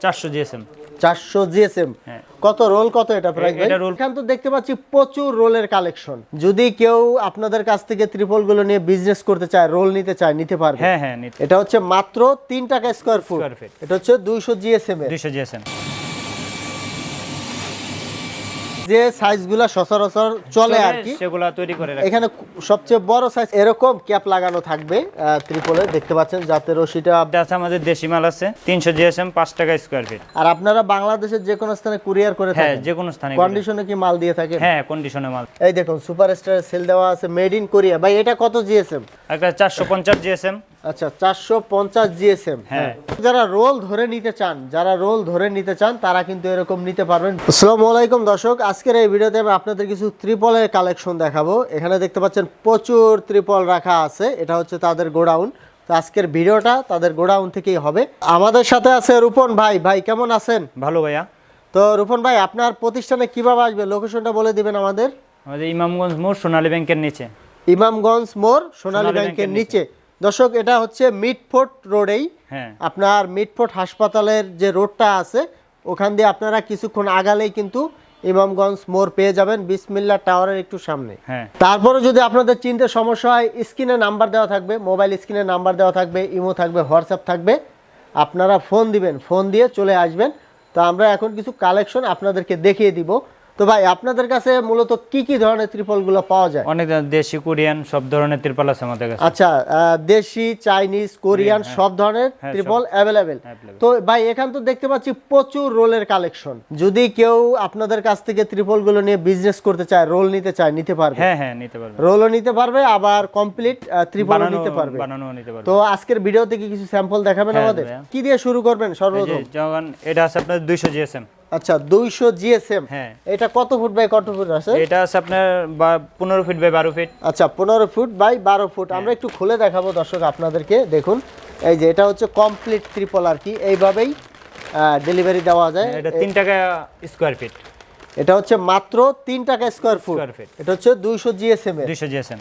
চারশো জিএসএম। চারশো জিএসএম। হ্যাঁ। কত রোল কত এটা প্রাইস এটা roll- এখান তো দেখতে পাচ্ছি প্রচুর রোলের কালেকশন যদি কেউ আপনাদের কাছ থেকে ত্রিপলগুলো নিয়ে বিজনেস করতে চায় রোল নিতে চায় নিতে পারবে। হ্যাঁ হ্যাঁ এটা হচ্ছে মাত্র তিন টাকা স্কোয়ার ফুট এটা হচ্ছে দুইশো জিএসএম দুইশো জিএসএম। যে সাইজগুলো সচরাচর চলে আর কি। সেগুলা তৈরি করে এখানে সবচেয়ে বড় সাইজ এরকম ক্যাপ লাগানো থাকবে ত্রিপলে দেখতে পাচ্ছেন যাতে রশিটা এটা আছে আমাদের দেশি মাল আছে তিনশো জিএসএম পাঁচ টাকা স্কোয়ার ফিট আর আপনারা বাংলাদেশের যে কোনো স্থানে কুরিয়ার করে হ্যাঁ থাকেন। যে কোনো স্থানে কন্ডিশনে কি মাল দিয়ে থাকেন? হ্যাঁ কন্ডিশনে মাল। এই দেখুন সুপারস্টার সেল দেওয়া আছে মেড ইন কোরিয়া ভাই এটা কত জিএসএম একটা চারশো পঞ্চাশ জিএসএম আচ্ছা চারশো পঞ্চাশ জিএসএম হ্যাঁ। যারা রোল ধরে নিতে চান যারা রোল ধরে নিতে চান তারা কিন্তু এরকম নিতে পারবেন। আসসালামু আলাইকুম দর্শক আজকের এই ভিডিওতে আমি আপনাদের কিছু ত্রিপলের কালেকশন দেখাবো। এখানে দেখতে পাচ্ছেন প্রচুর ত্রিপল রাখা আছে। এটা হচ্ছে তাদের গোডাউন। তো আজকের ভিডিওটা তাদের গোডাউন থেকেই হবে। আমাদের সাথে আছে রূপন ভাই। ভাই কেমন আছেন? ভালো ভাইয়া। তো রূপন ভাই আপনার প্রতিষ্ঠানে কীভাবে আসবে? লোকেশনটা বলে দিবেন আমাদের। আমাদের ইমামগঞ্জ মোড় সোনালী ব্যাংকের নিচে। ইমামগঞ্জ মোড় সোনালী ব্যাংকের নিচে। দর্শক এটা হচ্ছে মিটফোর্ট রোডেই। হ্যাঁ। আপনার মিটফোর্ট হাসপাতালের যে রোডটা আছে ওখান দিয়ে আপনারা কিছুক্ষণ আগালেই কিন্তু ইমামগঞ্জ মোড় পেয়ে যাবেন বিসমিল্লা টাওয়ারের একটু সামনে। হ্যাঁ। তারপরে যদি আপনাদের চিনতে সমস্যা হয় স্ক্রিনে নাম্বার দেওয়া থাকবে মোবাইল স্ক্রিনে নাম্বার দেওয়া থাকবে ইমো থাকবে হোয়াটসঅ্যাপ থাকবে। আপনারা ফোন দিবেন ফোন দিয়ে চলে আসবেন। তো আমরা এখন কিছু কালেকশন আপনাদেরকে দেখিয়ে দিব। তো ভাই আপনাদের কাছে মূলত কি কি ধরনের ত্রিপলগুলো পাওয়া যায়? অনেক দেশি কোরিয়ান সব ধরনের তিরপাল আছে আমাদের কাছে। আচ্ছা দেশি চাইনিজ কোরিয়ান সব ধরনের হ্যাঁ, ত্রিপল অ্যাভেলেবেল তো ভাই এখান তো দেখতে পাচ্ছি প্রচুর রোলের কালেকশন যদি কেউ আপনাদের কাছ থেকে ত্রিপলগুলো নিয়ে বিজনেস করতে চায় রোল নিতে চায় নিতে পারবে। হ্যাঁ হ্যাঁ নিতে পারবে। রোলও নিতে পারবে আবার কমপ্লিট ত্রিপল নিতে পারবে। বানানো নিতে পারবে। তো আজকের ভিডিওতে কি কিছু স্যাম্পল দেখাবেন হ্যাঁ, আমাদের? কি দিয়ে শুরু করবেন? সর্বপ্রথম। যখন এটা আছে আপনার দুইশো জিএসএম আচ্ছা দুইশো জিএসএম। হ্যাঁ। এটা কত ফুট বাই কত ফুট আছে? এটা আছে আপনার বা- পনেরো ফিট বাই বারো ফিট। আচ্ছা পনেরো ফুট বাই বারো ফুট। হ্যাঁ। আমরা একটু খুলে দেখাবো দর্শক আপনাদেরকে দেখুন। এই যে এটা হচ্ছে কমপ্লিট ত্রিপল আর কি। এইভাবেই ডেলিভারি দেওয়া যায়। এটা তিন টাকা স্কোয়ার ফিট এটা হচ্ছে মাত্র তিন টাকা স্কোয়ার ফুট এটা হচ্ছে দুইশো জিএসএম দুইশো জিএসএম।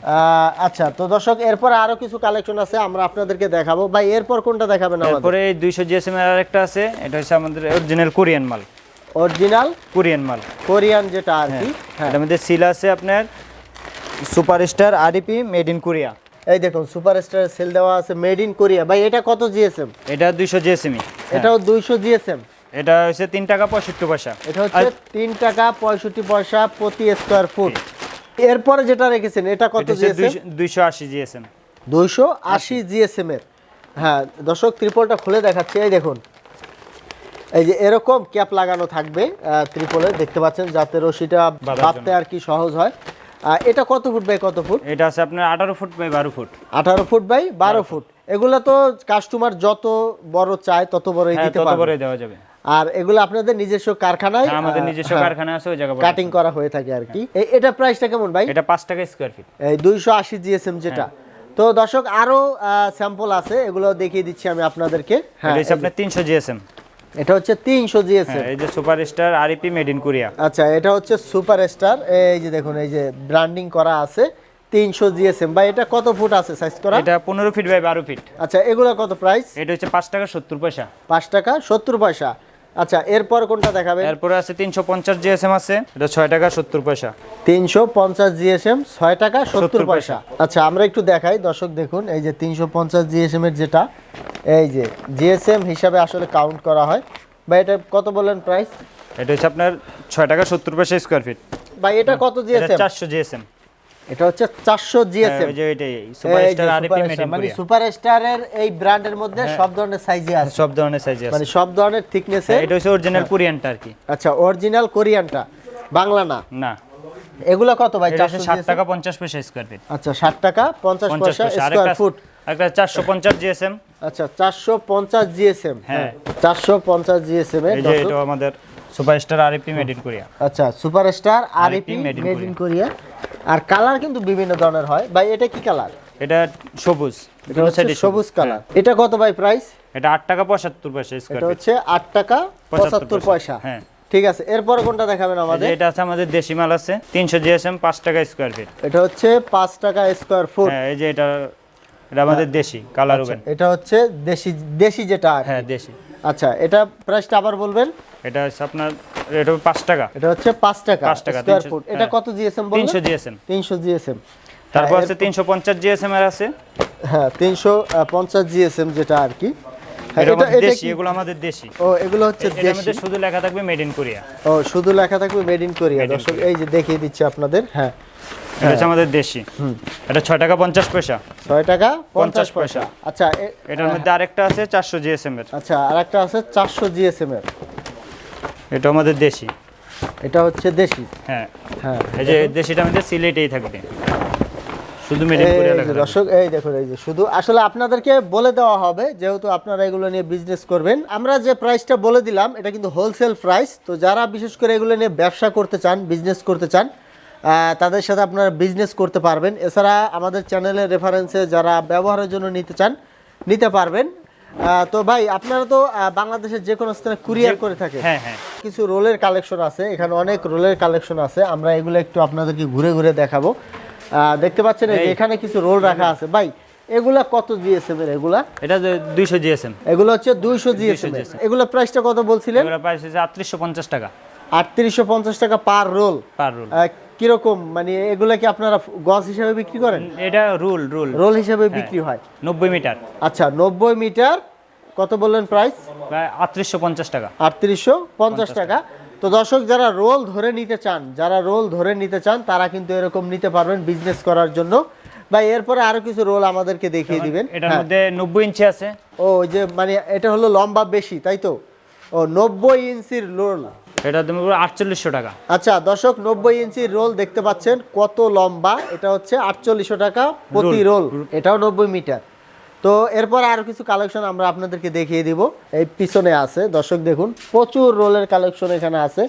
আচ্ছা তো দর্শক এরপর আরও কিছু কালেকশন আছে আমরা আপনাদেরকে দেখাবো। ভাই এরপর কোনটা দেখাবেন আমাদের? এই দুইশো জিএসএম এর আরেকটা আছে। এটা হচ্ছে আমাদের অরিজিনাল কোরিয়ান মাল। অরিজিনাল কোরিয়ান মাল। কোরিয়ান যেটা আর কি। হ্যাঁ এটার মধ্যে সিল আছে আপনার superstar REP made in Korea. এই দেখুন সুপারস্টার সেল দেওয়া আছে মেড ইন কোরিয়া। ভাই এটা কত জিএসএম এটা দুইশো জিএসএমই এটাও দুইশো জিএসএম এটা হচ্ছে তিন টাকা পঁয়ষট্টি পয়সা। এটা হচ্ছে তিন টাকা পঁয়ষট্টি পয়সা প্রতি স্কোয়ার ফুট এরপরে যেটা রেখেছেন এটা কত দুইশো আশি জিএসএম দুইশো আশি জিএসএম এর। হ্যাঁ দর্শক ত্রিপলটা খুলে দেখাচ্ছি। এই দেখুন এই যে এরকম ক্যাপ লাগানো থাকবে ত্রিপলে দেখতে পাচ্ছেন যাতে রশিটা বাঁধতে আর কি সহজ হয়। এটা কত ফুট বাই কত ফুট? এটা আছে আপনার আঠারো ফুট বাই বারো ফুট। আঠারো ফুট বাই বারো ফুট। এগুলো তো কাস্টমার যত বড় চায় তত বড়ই হ্যাঁ দিতে তত পারবে। দেওয়া যাবে। আর এগুলো আপনাদের নিজস্ব কারখানায় হ্যাঁ, আমাদের নিজস্ব কারখানা আছে ওই জায়গা কাটিং করা হয়ে থাকে আর কি। এটা প্রাইসটা কেমন ভাই? এটা পাঁচ টাকা স্কোয়ার ফিট এই দুইশো আশি জিএসএম যেটা। হ্যাঁ। তো দর্শক আরও স্যাম্পল আছে এগুলো দেখিয়ে দিচ্ছি আমি আপনাদেরকে। এটা হ্যাঁ হচ্ছে আপনার তিনশো জিএসএম এটা হচ্ছে তিনশো জিএসএম হ্যাঁ এই যে superstar REP made in Korea আচ্ছা এটা হচ্ছে সুপার স্টার এই যে দেখুন এই যে ব্র্যান্ডিং করা আছে তিনশো জিএসএম বা এটা কত ফুট আছে সাইজ করা? এটা পনেরো ফিট বাই বারো ফিট আচ্ছা এগুলো কত প্রাইস এটা হচ্ছে পাঁচ টাকা সত্তর পয়সা। পাঁচ টাকা সত্তর পয়সা। আচ্ছা এরপর কোনটা দেখাবেন? এরপরে আছে তিনশো পঞ্চাশ জিএসএম আছে এটা ছয় টাকা সত্তর পয়সা। তিনশো পঞ্চাশ জিএসএম ছয় টাকা সত্তর 70 পয়সা। আচ্ছা আমরা একটু দেখাই। দর্শক দেখুন এই যে তিনশো পঞ্চাশ জিএসএম এর যেটা এই যে জিএসএম হিসাবে আসলে কাউন্ট করা হয়। বা এটা কত বলেন প্রাইস এটা হচ্ছে আপনার ছয় টাকা সত্তর পয়সা স্কোয়ার ফিট বা এটা কত এটা জিএসএম? চারশো জিএসএম। এটা হচ্ছে চারশো জিএসএম। যে এটাই সুপারস্টার আরইপি মেড ইন মানে সুপারস্টারের এই ব্র্যান্ডের মধ্যে সব ধরনের সাইজে আছে। সব ধরনের সাইজে আছে। মানে সব ধরনের থিকনেসে হ্যাঁ, এটা হচ্ছে অরিজিনাল কোরিয়ানটা আর কি। আচ্ছা অরিজিনাল কোরিয়ানটা বাংলা না? না। এগুলো কত ভাই এটা চারশো হচ্ছে ষাট টাকা পঞ্চাশ পয়সা স্কোয়ার ফিট আচ্ছা ষাট টাকা পঞ্চাশ পঞ্চাশ পয়সা পয়সা। স্কোয়ার ফুট একটা চারশো পঞ্চাশ জিএসএম। আচ্ছা চারশো পঞ্চাশ জিএসএম হ্যাঁ। চারশো পঞ্চাশ জিএসএম এর এটা আমাদের superstar REP made in Korea আচ্ছা superstar REP made in Korea R colour কিন্তু বিভিন্ন ধরনের হয়। ভাই এটা কি কালার এটা সবুজ। এটা হচ্ছে সবুজ কালার এটা কত ভাই প্রাইস এটা আট টাকা পঁচাত্তর পয়সা স্কোয়ার এটা হচ্ছে আট টাকা পঁচাত্তর পয়সা। হ্যাঁ। ঠিক আছে এরপর কোনটা দেখাবেন আমাদের? এটা আছে আমাদের দেশি মাল আছে তিনশো জিএসএম পাঁচ টাকা স্কোয়ার ফিট এটা হচ্ছে পাঁচ টাকা স্কোয়ার ফুট হ্যাঁ এই যে এটা এটা আমাদের দেশি কালার ওভেন। এটা হচ্ছে দেশি দেশি যেটা হ্যাঁ দেশি। আচ্ছা এটা প্রাইসটা আবার বলবেন? এটা হচ্ছে আপনার এটা পাঁচ টাকা। এটা হচ্ছে পাঁচ টাকা পাঁচ টাকা, স্কোয়ার তিনশো- ফুট এটা হ্যাঁ। কত জিএসএম তিনশো জিএসএম তিনশো জিএসএম তারপর আছে তিনশো পঞ্চাশ জিএসএম এর আছে। হ্যাঁ তিনশো পঞ্চাশ জিএসএম যেটা আর কি। হ্যাঁ, এগুলো আমাদের দেশি। ও এগুলো হচ্ছে দেশি। শুধু লেখা থাকবে মেড ইন কোরিয়া ও শুধু লেখা থাকবে মেড ইন কোরিয়া দর্শক এই যে দেখিয়ে দিচ্ছি আপনাদের হ্যাঁ। এটা হচ্ছে আমাদের দেশি। এটা ছয় টাকা পঞ্চাশ পয়সা। ছয় টাকা পঞ্চাশ পয়সা। আচ্ছা এটার মধ্যে আরেকটা আছে চারশো জিএসএম এর। আচ্ছা আর একটা আছে চারশো জিএসএম এর। এটা আমাদের দেশি। এটা হচ্ছে দেশি। হ্যাঁ। হ্যাঁ। এই যে দেশিটা আমাদের সিলেটেই থাকবে। শুধু মেড ইন এই। দর্শক দেখুন এই যে শুধু আসলে আপনাদেরকে বলে দেওয়া হবে যেহেতু আপনারা এগুলো নিয়ে বিজনেস করবেন আমরা যে প্রাইসটা বলে দিলাম এটা কিন্তু হোলসেল প্রাইস তো যারা বিশেষ করে এগুলো নিয়ে ব্যবসা করতে চান বিজনেস করতে চান তাদের সাথে আপনারা বিজনেস করতে পারবেন। এছাড়া আমাদের চ্যানেলের রেফারেন্সে যারা ব্যবহারের জন্য নিতে চান নিতে পারবেন। তো ভাই আপনারা তো বাংলাদেশের যে কোনো স্থানে কুরিয়ার করে থাকে হ্যাঁ হ্যাঁ। কিছু রোলের কালেকশন আছে এখানে অনেক রোলের কালেকশন আছে। আমরা এগুলো একটু আপনাদেরকে ঘুরে ঘুরে দেখাবো। দেখতে পাচ্ছেন। এখানে কিছু রোল রাখা আছে। ভাই এগুলা কত জিএসএম এর এগুলা? এটা দুইশো জিএসএম এগুলো হচ্ছে দুইশো জিএসএম GSM এগুলো প্রাইসটা কত বলছিলেন? এগুলো প্রাইস হচ্ছে আটত্রিশশো পঞ্চাশ টাকা। আটত্রিশশো পঞ্চাশ টাকা পার রোল পার রোল কীরকম? মানে এগুলা কি আপনারা গজ হিসাবে বিক্রি করেন? এটা রুল রুল। রোল হিসাবে বিক্রি হয়। নব্বই মিটার। আচ্ছা নব্বই মিটার কত বললেন প্রাইস আটত্রিশশো পঞ্চাশ টাকা। আটত্রিশশো পঞ্চাশ টাকা। তো দর্শক যারা রোল ধরে নিতে চান যারা রোল ধরে নিতে চান তারা কিন্তু এরকম নিতে পারবেন বিজনেস করার জন্য। বা এরপরে আরও কিছু রোল আমাদেরকে দেখিয়ে দিবেন। এটার হ্যাঁ। মধ্যে নব্বই ইঞ্চি আছে। ও ওই যে মানে এটা হলো লম্বা বেশি তাই তো? ও নব্বই ইঞ্চির রোল। এটা তুমি আটচল্লিশশো টাকা। আচ্ছা দর্শক নব্বই ইঞ্চির রোল দেখতে পাচ্ছেন কত লম্বা এটা হচ্ছে আটচল্লিশশো টাকা প্রতি রোল। এটাও নব্বই মিটার। তো এরপর আরও কিছু কালেকশন আমরা আপনাদেরকে দেখিয়ে দিব এই পিছনে আছে দর্শক দেখুন প্রচুর রোলের কালেকশন এখানে আছে।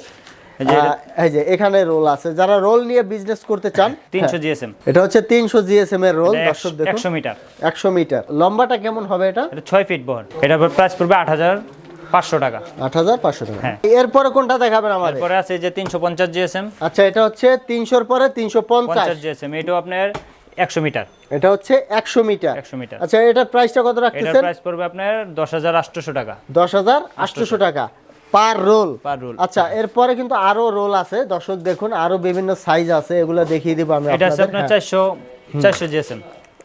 এই যে এখানে রোল আছে যারা রোল নিয়ে বিজনেস করতে চান তিনশো জিএসএম এটা হচ্ছে তিনশো জিএসএম এর রোল দর্শক দেখুন। একশো মিটার। একশো মিটার। লম্বাটা কেমন হবে এটা? এটা ছয় ফিট বহর এটা প্রাইস পড়বে আট হাজার পাঁচশো টাকা। আট হাজার পাঁচশো টাকা। হ্যাঁ। এরপরে কোনটা দেখাবেন আমাদের? এরপরে আছে যে তিনশো পঞ্চাশ জিএসএম। আচ্ছা এটা হচ্ছে তিনশোর পরে তিনশো পঞ্চাশ। জিএসএম। এটাও আপনার একশো মিটার। এটা হচ্ছে একশো মিটার। একশো মিটার। আচ্ছা এটা প্রাইসটা কত এটার রাখতেছেন প্রাইস পড়বে আপনার দশ হাজার আটশোশো টাকা। দশ হাজার আটশোশো টাকা পার রোল। Per roll. আচ্ছা এরপরে কিন্তু আরও রোল আছে। দর্শক দেখুন আরও বিভিন্ন সাইজ আছে এগুলো দেখিয়ে দিব আমি এটা হচ্ছে আপনার হ্যাঁ। চারশো চারশো জিএসএম।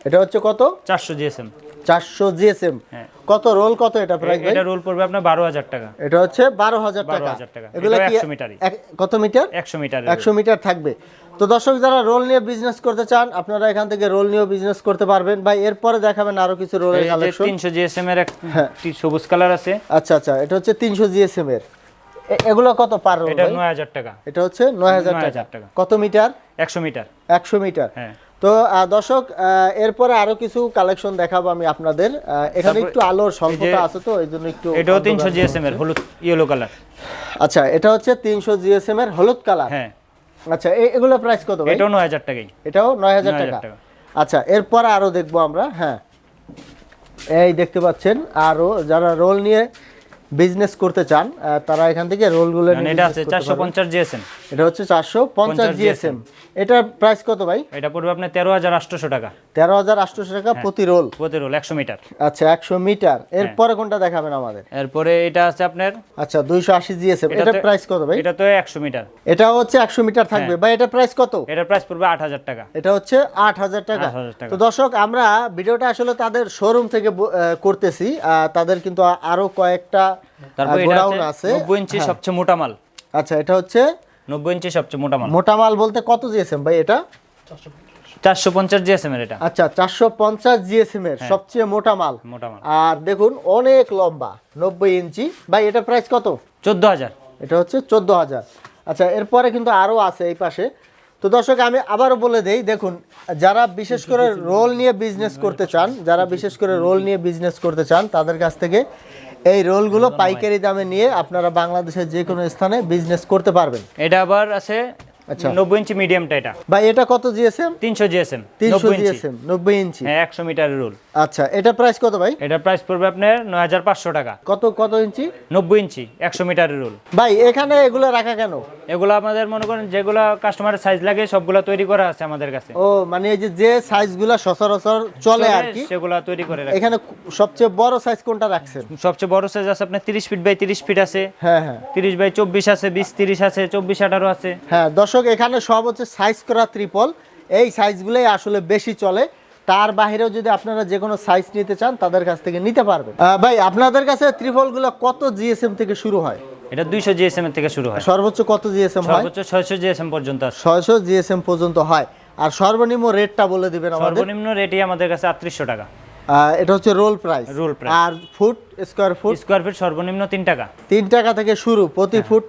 এটা হচ্ছে কত? চারশো জিএসএম। চারশো জিএসএম। হ্যাঁ। কত রোল কত এটা প্রাইস এটা রোল পড়বে আপনার বারো হাজার টাকা। এটা হচ্ছে বারো হাজার টাকা। 12,000 টাকা। এগুলো কি 100 কত মিটার? একশো মিটার একশো মিটার থাকবে। তো দর্শক যারা রোল নিয়ে বিজনেস করতে চান আপনারা এখান থেকে রোল নিয়েও বিজনেস করতে পারবেন। ভাই এরপরে দেখাবেন আরও কিছু রোলের কালেকশন তিনশো জিএসএম এর হ্যাঁ। একটি সবুজ কালার আছে। আচ্ছা আচ্ছা এটা হচ্ছে তিনশো জিএসএম এর। এগুলো কত পার রোল এটা ভাই? নয় হাজার টাকা। এটা হচ্ছে নয় হাজার 9,000 টাকা। কত মিটার? একশো মিটার। একশো মিটার। হ্যাঁ। তো দর্শক এরপরে আরও কিছু কালেকশন দেখাবো আমি আপনাদের। এখানে একটু আলোর স্বল্পতা আছে তো এই জন্য একটু এটাও অন্ধকার তিনশো মনে জিএসএম এর হলুদ ইয়েলো কালার আচ্ছা এটা হচ্ছে তিনশো জিএসএম এর হলুদ কালার হ্যাঁ। আচ্ছা এগুলো প্রাইস কত ভাই? এটাও নয় হাজার টাকাই। এটাও নয় হাজার 9,000 টাকা। টাকা। আচ্ছা এরপর আরও দেখব আমরা হ্যাঁ। এই দেখতে পাচ্ছেন আরও যারা রোল নিয়ে বিজনেস করতে চান তারা এখান থেকে রোলগুলো এটা হচ্ছে আছে করতে চারশো পারবেন। পঞ্চাশ জিএসএম এটা হচ্ছে চারশো পঞ্চাশ জিএসএম এটা প্রাইস কত ভাই? এটা পড়বে আপনার তেরো হাজার আটশোশো টাকা। তেরো হাজার আটশোশো টাকা প্রতি রোল। প্রতি রোল একশো মিটার। আচ্ছা একশো মিটার। এরপরে কোনটা দেখাবেন আমাদের? এরপরে এটা আছে আপনার আচ্ছা দুইশো আশি জিএসএম এটা এটার প্রাইস কত ভাই? এটা তো একশো মিটার। এটা হচ্ছে একশো মিটার থাকবে। ভাই এটা প্রাইস কত? এটার প্রাইস পড়বে আট হাজার টাকা। এটা হচ্ছে আট হাজার টাকা। তো দর্শক আমরা ভিডিওটা আসলে তাদের শোরুম থেকে করতেছি। তাদের কিন্তু আরও কয়েকটা তারপর গোডাউন আছে নব্বই ইঞ্চি হ্যাঁ। সবচেয়ে মোটা মাল। আচ্ছা এটা হচ্ছে নব্বই ইঞ্চি সবচেয়ে মোটা মাল। মোটা মাল বলতে কত জিএসএম ভাই এটা? চারশো পঞ্চাশ। জিএসএম এর এটা। আচ্ছা জিএসএম এর হ্যাঁ। সবচেয়ে মোটা মাল। মোটা মাল। আর দেখুন অনেক লম্বা নব্বই ইঞ্চি। ভাই এটা প্রাইস কত? চোদ্দ হাজার। এটা হচ্ছে চোদ্দ হাজার। আচ্ছা এরপরে কিন্তু আরও আছে এই পাশে। তো দর্শক আমি আবারও বলে দেই দেখুন যারা বিশেষ করে রোল নিয়ে বিজনেস করতে চান যারা বিশেষ করে রোল নিয়ে বিজনেস করতে চান তাদের কাছ থেকে এই রোলগুলো পাইকারি দামে নিয়ে আপনারা বাংলাদেশের যে কোনো স্থানে বিজনেস করতে পারবেন। এটা আবার আছে আচ্ছা। নব্বই ইঞ্চি মিডিয়ামটা এটা। ভাই এটা কত জিএসএম? তিনশো জিএসএম তিনশো নব্বই ইঞ্চি। জিএসএম নব্বই ইঞ্চি। হ্যাঁ একশো মিটারের রুল। আচ্ছা এটা প্রাইস কত ভাই? এটার প্রাইস পড়বে আপনার নয় হাজার পাঁচশো টাকা। কত কত ইঞ্চি? নব্বই ইঞ্চি একশো মিটারের রুল। ভাই এখানে এগুলো রাখা কেন? এগুলো আমাদের মনে করেন যেগুলো কাস্টমারের সাইজ লাগে সবগুলো তৈরি করা আছে আমাদের কাছে। ও মানে এই যে যে সাইজগুলো সচরাচর চলে আর কি। সেগুলো তৈরি করে রাখি। এখানে সবচেয়ে বড় সাইজ কোনটা রাখছেন? সবচেয়ে বড় সাইজ আছে আপনার তিরিশ ফিট বাই তিরিশ ফিট আছে। হ্যাঁ হ্যাঁ। তিরিশ বাই চব্বিশ আছে বিশ তিরিশ আছে চব্বিশ আঠারো আছে। হ্যাঁ দর্শক এখানে সব হচ্ছে সাইজ করা ত্রিপল এই সাইজগুলোই আসলে বেশি চলে। তার বাইরেও যদি আপনারা যে কোনো সাইজ নিতে চান তাদের কাছ থেকে নিতে পারবেন। ভাই আপনাদের কাছে ত্রিপলগুলো কত জিএসএম থেকে শুরু হয়? এটা দুইশো জিএসএম এর থেকে শুরু হয়। সর্বোচ্চ কত জিএসএম হয়? সর্বোচ্চ ছয়শো জিএসএম পর্যন্ত আছে। ছয়শো জিএসএম পর্যন্ত হয়। আর সর্বনিম্ন রেটটা বলে দিবেন আমাদের। সর্বনিম্ন রেটই আমাদের কাছে আটত্রিশশো টাকা। আহ, এটা হচ্ছে রোল প্রাইস Roll price। আর foot square foot square feet সর্বনিম্ন তিন টাকা। টাকা থেকে শুরু প্রতি ফুট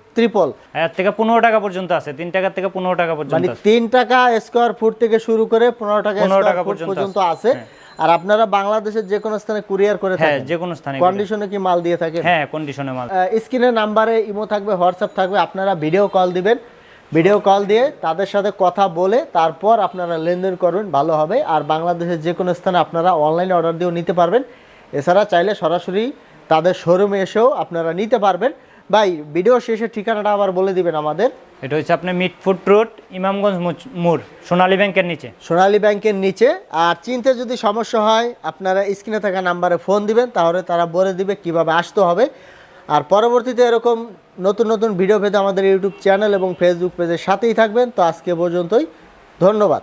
এর থেকে পনেরো টাকা পর্যন্ত আছে টাকা থেকে পনেরো টাকা পর্যন্ত মানে টাকা স্কোয়ার ফুট থেকে শুরু করে পনেরো টাকা 15 টাকা পর্যন্ত আছে। আর আপনারা বাংলাদেশের যে কোনো স্থানে কুরিয়ার করে হ্যাঁ থাকেন। যে কোনো স্থানে কন্ডিশনে কি মাল দিয়ে থাকেন? হ্যাঁ কন্ডিশনে মাল। নাম্বারে ইমো থাকবে হোয়াটসঅ্যাপ থাকবে আপনারা ভিডিও কল দিবেন। ভিডিও কল দিয়ে তাদের সাথে কথা বলে তারপর আপনারা লেনদেন করবেন ভালো হবে। আর বাংলাদেশের যে কোনো স্থানে আপনারা অনলাইনে অর্ডার দিয়েও নিতে পারবেন। এছাড়া চাইলে সরাসরি তাদের শোরুমে এসেও আপনারা নিতে পারবেন। ভাই ভিডিও শেষে ঠিকানাটা আবার বলে দিবেন আমাদের। এটা হচ্ছে আপনি মিট ফুড রোড ইমামগঞ্জ মোড় সোনালী ব্যাংকের নিচে। সোনালী ব্যাংকের নিচে। আর চিনতে যদি সমস্যা হয় আপনারা স্ক্রিনে থাকা নাম্বারে ফোন দিবেন তাহলে তারা বলে দিবে কীভাবে আসতে হবে। আর পরবর্তীতে এরকম নতুন নতুন ভিডিও পেতে আমাদের ইউটিউব চ্যানেল এবং ফেসবুক পেজের সাথেই থাকবেন। তো আজকে পর্যন্তই, ধন্যবাদ।